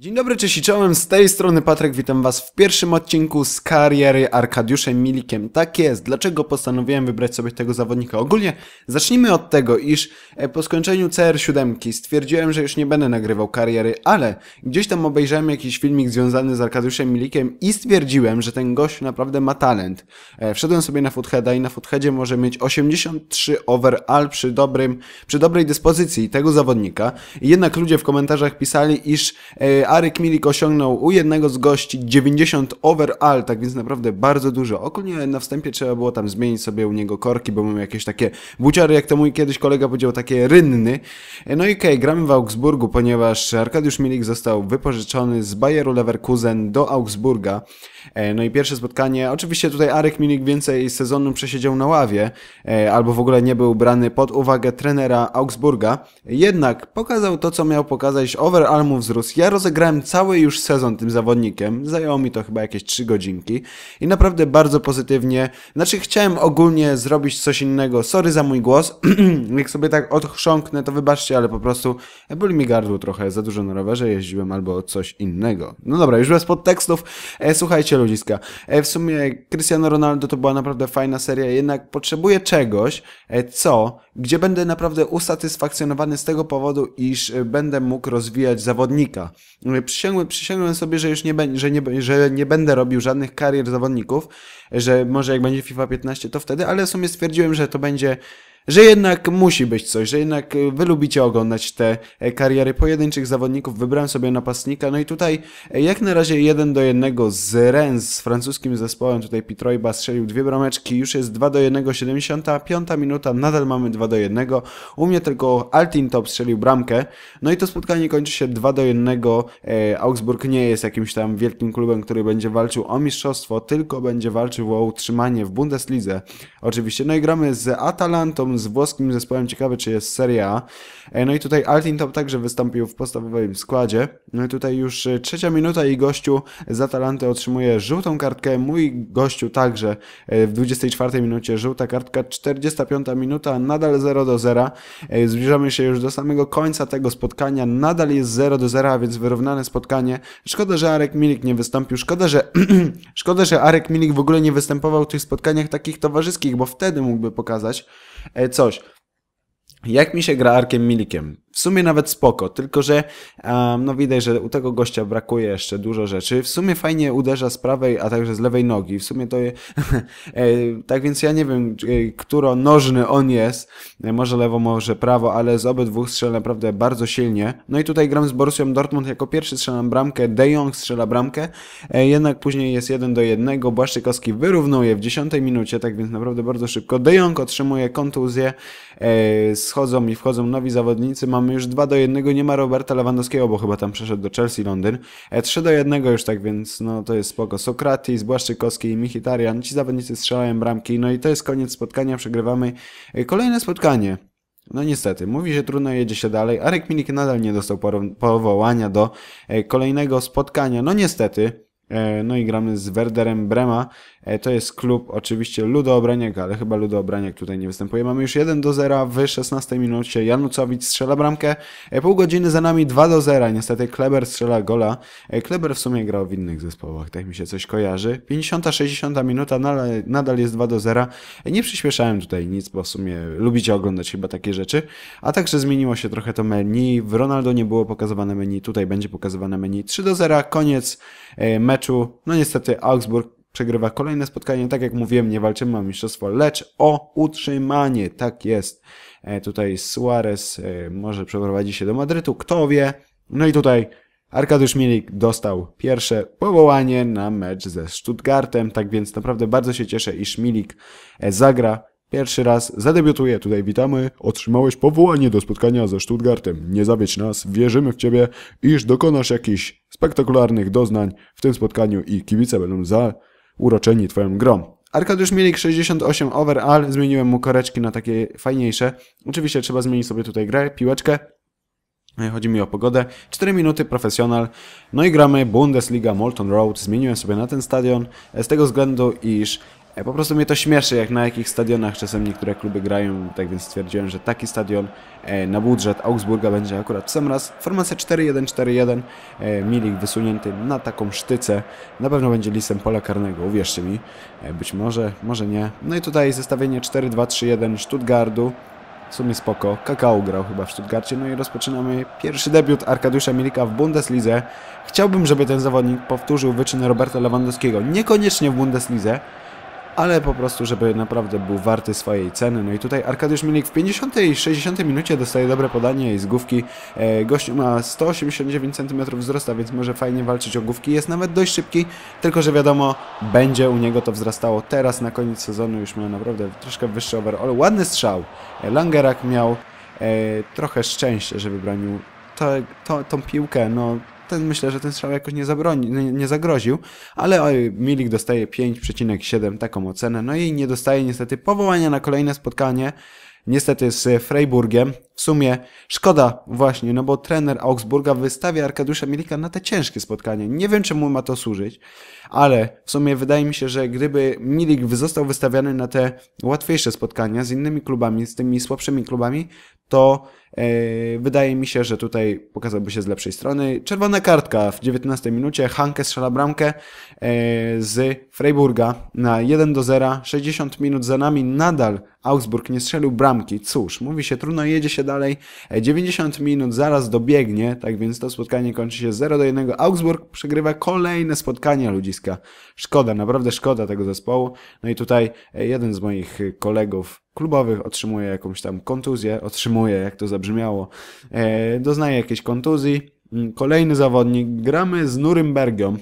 Dzień dobry, cześć i czołem, z tej strony Patryk, witam was w pierwszym odcinku z kariery Arkadiuszem Milikiem. Tak jest, dlaczego postanowiłem wybrać sobie tego zawodnika? Ogólnie zacznijmy od tego, iż e, po skończeniu CR7 stwierdziłem, że już nie będę nagrywał kariery, ale gdzieś tam obejrzałem jakiś filmik związany z Arkadiuszem Milikiem i stwierdziłem, że ten gość naprawdę ma talent. E, Wszedłem sobie na Footheada i na Footheadzie może mieć 83 overall przy dobrym, przy dobrej dyspozycji tego zawodnika. Jednak ludzie w komentarzach pisali, iż e, Aryk Milik osiągnął u jednego z gości 90 overall, tak więc naprawdę bardzo dużo. Ogólnie na wstępie trzeba było tam zmienić sobie u niego korki, bo mam jakieś takie buciary, jak to mój kiedyś kolega powiedział, takie rynny. No i okej, okay, gramy w Augsburgu, ponieważ Arkadiusz Milik został wypożyczony z Bayeru Leverkusen do Augsburga. E, No i pierwsze spotkanie, oczywiście tutaj Arek Milik więcej sezonu przesiedział na ławie, e, albo w ogóle nie był brany pod uwagę trenera Augsburga. Jednak pokazał to, co miał pokazać, overall mu wzrósł. Ja rozegrałem cały już sezon tym zawodnikiem, zajęło mi to chyba jakieś 3 godzinki i naprawdę bardzo pozytywnie. Znaczy chciałem ogólnie zrobić coś innego, sorry za mój głos, jak sobie tak odchrząknę, to wybaczcie, ale po prostu boli mi gardło trochę, za dużo na rowerze jeździłem albo coś innego. No dobra, już bez podtekstów, e, słuchajcie ludziska, e, w sumie Cristiano Ronaldo to była naprawdę fajna seria, jednak potrzebuję czegoś, e, co, gdzie będę naprawdę usatysfakcjonowany z tego powodu, iż e, będę mógł rozwijać zawodnika. Przysięgłem, przysięgłem sobie, że już nie, że, nie, że nie będę robił żadnych karier zawodników, że może jak będzie FIFA 15 to wtedy, ale w sumie stwierdziłem, że to będzie że jednak musi być coś, że jednak y, wy lubicie oglądać te e, kariery pojedynczych zawodników. Wybrałem sobie napastnika, no i tutaj e, jak na razie jeden do jednego z Rennes z francuskim zespołem. Tutaj Pitroiba strzelił dwie brameczki, już jest 2 do 1, 75 minuta, nadal mamy 2 do 1. U mnie tylko Altin Top strzelił bramkę, no i to spotkanie kończy się 2 do 1. E, Augsburg nie jest jakimś tam wielkim klubem, który będzie walczył o mistrzostwo, tylko będzie walczył o utrzymanie w Bundeslidze. Oczywiście, no i gramy z Atalantą, z włoskim zespołem, ciekawe czy jest Serie A. E, No i tutaj Altin Top także wystąpił w podstawowym składzie. No i tutaj już e, trzecia minuta i gościu z Atalanty otrzymuje żółtą kartkę. Mój gościu także e, w 24 minucie żółta kartka, 45 minuta, nadal 0 do 0. E, Zbliżamy się już do samego końca tego spotkania. Nadal jest 0 do 0, a więc wyrównane spotkanie. Szkoda, że Arek Milik nie wystąpił. Szkoda, że szkoda, że Arek Milik w ogóle nie występował w tych spotkaniach takich towarzyskich, bo wtedy mógłby pokazać coś. Jak mi się gra Arkiem Milikiem? W sumie nawet spoko, tylko że um, no widać, że u tego gościa brakuje jeszcze dużo rzeczy. W sumie fajnie uderza z prawej, a także z lewej nogi. W sumie to je, e, tak więc ja nie wiem, e, któro nożny on jest. E, Może lewo, może prawo, ale z obydwu strzela naprawdę bardzo silnie. No i tutaj gram z Borussią Dortmund jako pierwszy strzelam bramkę, De Jong strzela bramkę, jednak później jest 1 do 1. Błaszczykowski wyrównuje w 10 minucie, tak więc naprawdę bardzo szybko. De Jong otrzymuje kontuzję, schodzą i wchodzą nowi zawodnicy. Mamy już 2 do 1, nie ma Roberta Lewandowskiego, bo chyba tam przeszedł do Chelsea Londyn. E, 3 do 1 już tak, więc no to jest spoko. Sokratis, Błaszczykowski i Michitarian, ci zawodnicy strzelają bramki, no i to jest koniec spotkania, przegrywamy e, kolejne spotkanie. No niestety, mówi się trudno, jedzie się dalej. Arek Milik nadal nie dostał powołania do e, kolejnego spotkania. No niestety. E, No i gramy z Werderem Brema. E, To jest klub oczywiście Ludo Obraniak, ale chyba Ludo Obraniak tutaj nie występuje. Mamy już 1 do 0 w 16 minucie. Janucowicz strzela bramkę. E, Pół godziny za nami 2 do 0. Niestety Kleber strzela gola. Kleber w sumie grał w innych zespołach, tak mi się coś kojarzy. 50-60 minuta, nadal, jest 2 do 0. E, Nie przyspieszałem tutaj nic, bo w sumie lubicie oglądać chyba takie rzeczy. A także zmieniło się trochę to menu. W Ronaldo nie było pokazywane menu, tutaj będzie pokazywane menu 3 do 0. Koniec e, meczu. No niestety Augsburg przegrywa kolejne spotkanie. Tak jak mówiłem, nie walczymy o mistrzostwo, lecz o utrzymanie. Tak jest. E, Tutaj Suarez e, może przeprowadzi się do Madrytu, kto wie. No i tutaj Arkadiusz Milik dostał pierwsze powołanie na mecz ze Stuttgartem, tak więc naprawdę bardzo się cieszę, iż Milik e, zagra Pierwszy raz zadebiutuje, tutaj witamy. Otrzymałeś powołanie do spotkania ze Stuttgartem. Nie zawiedź nas, wierzymy w Ciebie, iż dokonasz jakichś spektakularnych doznań w tym spotkaniu i kibice będą zauroczeni Twoją grą. Arkadiusz Milik 68 overall, zmieniłem mu koreczki na takie fajniejsze. Oczywiście trzeba zmienić sobie tutaj grę, piłeczkę. Chodzi mi o pogodę. 4 minuty profesjonal. No i gramy Bundesliga Molton Road. Zmieniłem sobie na ten stadion z tego względu, iż Po prostu mnie to śmieszy, jak na jakich stadionach czasem niektóre kluby grają, tak więc stwierdziłem, że taki stadion e, na budżet Augsburga będzie akurat w sam raz. Formacja 4-1-4-1, e, Milik wysunięty na taką sztycę, na pewno będzie lisem pola karnego, uwierzcie mi, E, być może, może nie. No i tutaj zestawienie 4-2-3-1 Stuttgartu, w sumie spoko. Kakao grał chyba w Stuttgarcie. No i rozpoczynamy pierwszy debiut Arkadiusza Milika w Bundeslidze. Chciałbym, żeby ten zawodnik powtórzył wyczyn Roberta Lewandowskiego. Niekoniecznie w Bundeslidze, ale po prostu, żeby naprawdę był warty swojej ceny. No i tutaj Arkadiusz Milik w 50 i 60 minucie dostaje dobre podanie i z główki. E, gościu ma 189 cm wzrostu, więc może fajnie walczyć o główki. Jest nawet dość szybki, tylko że wiadomo, będzie u niego to wzrastało. Teraz na koniec sezonu już ma naprawdę troszkę wyższy overall. Ładny strzał. Langerak miał e, trochę szczęście, że wybronił to, to, tą piłkę. No, ten myślę, że ten strzał jakoś nie, zabroni, nie, nie zagroził, ale oj, Milik dostaje 5,7 taką ocenę, no i nie dostaje niestety powołania na kolejne spotkanie, niestety z Freiburgiem. W sumie szkoda właśnie, no bo trener Augsburga wystawia Arkadiusza Milika na te ciężkie spotkanie. Nie wiem czemu ma to służyć, ale w sumie wydaje mi się, że gdyby Milik został wystawiany na te łatwiejsze spotkania z innymi klubami, z tymi słabszymi klubami, to e, wydaje mi się, że tutaj pokazałby się z lepszej strony. Czerwona kartka w 19 minucie. Hanke strzela bramkę e, z Freiburga na 1 do 0. 60 minut za nami. Nadal Augsburg nie strzelił bramki. Cóż, mówi się trudno, jedzie się dalej. E, 90 minut zaraz dobiegnie, tak więc to spotkanie kończy się 0 do 1. Augsburg przegrywa kolejne spotkanie ludziska. Szkoda, naprawdę szkoda tego zespołu. No i tutaj e, jeden z moich kolegów klubowych otrzymuje jakąś tam kontuzję, otrzymuje, jak to zabrzmiało, e, doznaje jakiejś kontuzji. Mm, Kolejny zawodnik, gramy z Nurembergą.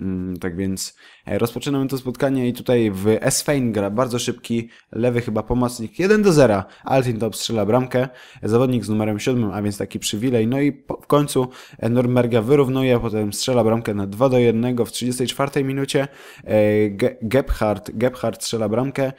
Mm, Tak więc e, rozpoczynamy to spotkanie i tutaj w Esfein gra bardzo szybki, lewy chyba pomocnik 1 do 0. Altintop strzela bramkę, zawodnik z numerem 7, a więc taki przywilej. No i po, w końcu e, Nuremberga wyrównuje, potem strzela bramkę na 2 do 1 w 34 minucie. E, Ge- Gebhardt, Gebhardt strzela bramkę,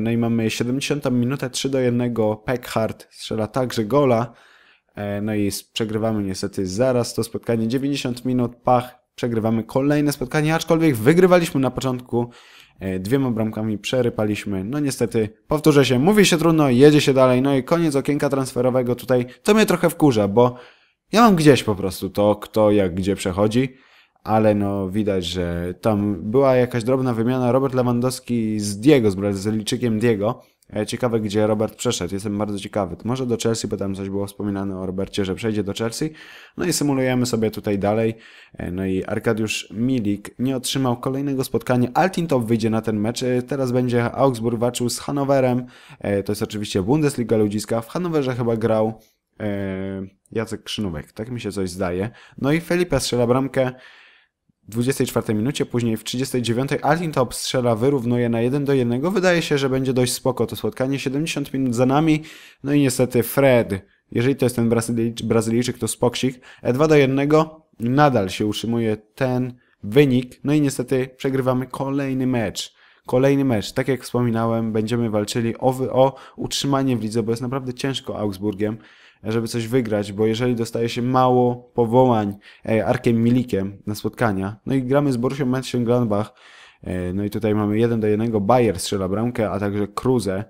no i mamy 70 minutę 3 do 1. Peckhardt strzela także gola. No i przegrywamy niestety zaraz to spotkanie. 90 minut, pach, przegrywamy kolejne spotkanie, aczkolwiek wygrywaliśmy na początku. e, Dwiema bramkami przerypaliśmy. No niestety, powtórzę się, mówi się trudno, jedzie się dalej. No i koniec okienka transferowego tutaj. To mnie trochę wkurza, bo ja mam gdzieś po prostu to, kto jak gdzie przechodzi. Ale no widać, że tam była jakaś drobna wymiana. Robert Lewandowski z Diego, z Brazylijczykiem Diego. E, Ciekawe, gdzie Robert przeszedł. Jestem bardzo ciekawy. Może do Chelsea, bo tam coś było wspominane o Robercie, że przejdzie do Chelsea. No i symulujemy sobie tutaj dalej. E, No i Arkadiusz Milik nie otrzymał kolejnego spotkania. Altintop wyjdzie na ten mecz. E, Teraz będzie Augsburg walczył z Hannoverem. E, To jest oczywiście Bundesliga ludziska. W Hannoverze chyba grał Jacek Krzynówek. Tak mi się coś zdaje. No i Felipe strzela bramkę. W 24 minucie, później w 39 Altintop strzela, wyrównuje na 1 do 1. Wydaje się, że będzie dość spoko to spotkanie. 70 minut za nami. No i niestety Fred, jeżeli to jest ten Brazylijczyk, to spoksik. 2 do 1. Nadal się utrzymuje ten wynik. No i niestety przegrywamy kolejny mecz. Kolejny mecz. Tak jak wspominałem, będziemy walczyli o, o utrzymanie w lidze, bo jest naprawdę ciężko Augsburgiem żeby coś wygrać, bo jeżeli dostaje się mało powołań Arkiem Milikiem na spotkania, no i gramy z Borussią Mönchengladbach, e, no i tutaj mamy 1 do 1, Bayer strzela bramkę, a także Kruse.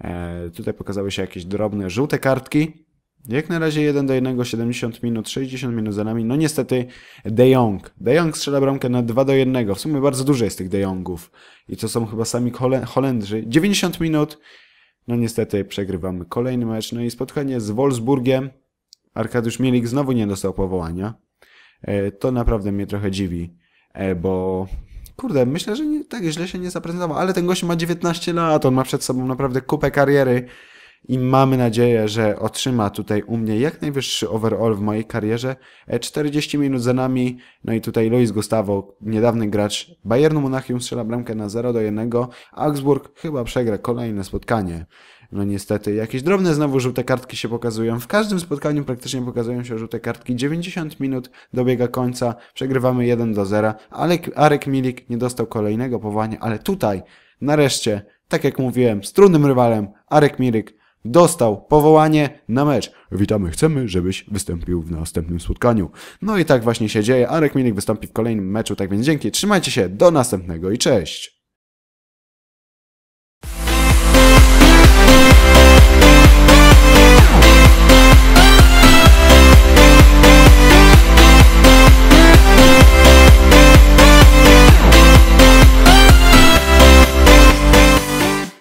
E, tutaj pokazały się jakieś drobne żółte kartki. Jak na razie 1 do 1, 70 minut, 60 minut za nami. No niestety De Jong. De Jong strzela bramkę na 2 do 1. W sumie bardzo dużo jest tych De Jongów. I to są chyba sami Hole- Holendrzy. 90 minut, no niestety przegrywamy kolejny mecz. No i spotkanie z Wolfsburgiem. Arkadiusz Mielik znowu nie dostał powołania. E, To naprawdę mnie trochę dziwi, e, bo kurde, myślę, że nie, tak źle się nie zaprezentował, ale ten gość ma 19 lat, on ma przed sobą naprawdę kupę kariery i mamy nadzieję, że otrzyma tutaj u mnie jak najwyższy overall w mojej karierze. E, 40 minut za nami, no i tutaj Luis Gustavo, niedawny gracz Bayernu Monachium strzela bramkę na 0 do 1. Augsburg chyba przegra kolejne spotkanie. No niestety, jakieś drobne znowu żółte kartki się pokazują. W każdym spotkaniu praktycznie pokazują się żółte kartki. 90 minut dobiega końca, przegrywamy 1 do 0. Alek, Arek Milik nie dostał kolejnego powołania, ale tutaj, nareszcie, tak jak mówiłem, z trudnym rywalem, Arek Milik dostał powołanie na mecz. Witamy, chcemy, żebyś wystąpił w następnym spotkaniu. No i tak właśnie się dzieje. Arek Milik wystąpi w kolejnym meczu, tak więc dzięki, trzymajcie się, do następnego i cześć!